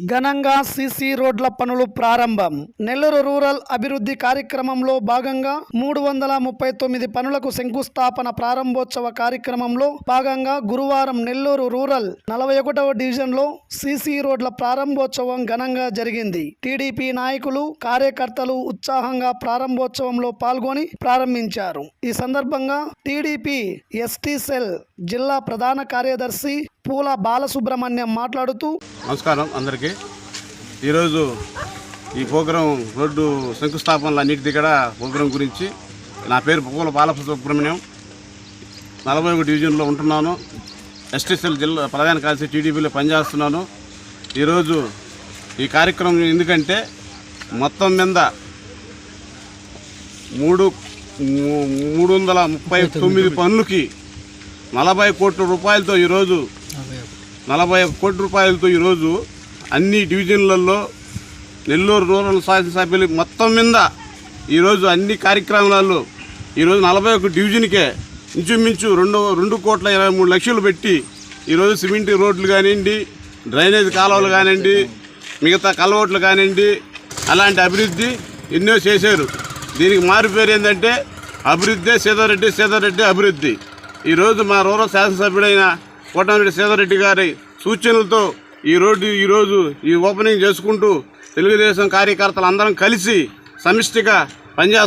ఘనంగా సీసీ రోడ్ల పనులు ప్రారంభం. నెల్లూరు రూరల్ అభివృద్ధి కార్యక్రమంలో భాగంగా మూడు వందల ముప్పై తొమ్మిది పనులకు శంకుస్థాపన ప్రారంభోత్సవ కార్యక్రమంలో భాగంగా గురువారం నెల్లూరు రూరల్ నలభై ఒకటవ డివిజన్లో సీసీ రోడ్ల ప్రారంభోత్సవం ఘనంగా జరిగింది. టీడీపీ నాయకులు కార్యకర్తలు ఉత్సాహంగా ప్రారంభోత్సవంలో పాల్గొని ప్రారంభించారు. ఈ సందర్భంగా టీడీపీ ఎస్టీ సెల్ జిల్లా ప్రధాన కార్యదర్శి పూల బాలసుబ్రహ్మణ్యం మాట్లాడుతూ నమస్కారం అందరికీ. ఈరోజు ఈ ప్రోగ్రాం రోడ్డు శంకుస్థాపనలు అన్నిటి కూడా ప్రోగ్రాం గురించి. నా పేరు పూల బాలసుబ్రహ్మణ్యం. నలభై ఒక డివిజన్లో ఉంటున్నాను. ఎస్టీసీల జిల్లా ప్రధాన కార్యదర్శి టీడీపీలో పనిచేస్తున్నాను. ఈరోజు ఈ కార్యక్రమం ఎందుకంటే మొత్తం మీద మూడు మూ- మూడు వందల ముప్పై తొమ్మిది పనులకి నలభై కోట్ల రూపాయలతో ఈరోజు నలభై కోటి రూపాయలతో ఈరోజు అన్ని డివిజన్లలో నెల్లూరు రూరల్ శాసనసభ్యులు మొత్తం మీద ఈరోజు అన్ని కార్యక్రమాలలో ఈరోజు నలభై ఒక డివిజన్కే ఇంచుమించు రెండు రెండు కోట్ల ఇరవై మూడు లక్షలు పెట్టి ఈరోజు సిమెంట్ రోడ్లు కానివ్వండి డ్రైనేజ్ కాలువలు కానివ్వండి మిగతా కలవట్లు కానివ్వండి అలాంటి అభివృద్ధి ఎన్నో చేశారు. దీనికి మారు పేరు ఏంటంటే అభివృద్ధి సీతారెడ్డి సీతారెడ్డి అభివృద్ధి. ఈరోజు మా రూరల్ శాసనసభ్యుడైన కోటమిరెడ్డి సేదరెడ్డి గారి సూచనలతో ఈ రోడ్డు ఈరోజు ఈ ఓపెనింగ్ చేసుకుంటూ తెలుగుదేశం కార్యకర్తలు అందరం కలిసి సమిష్టిగా పనిచేస్తారు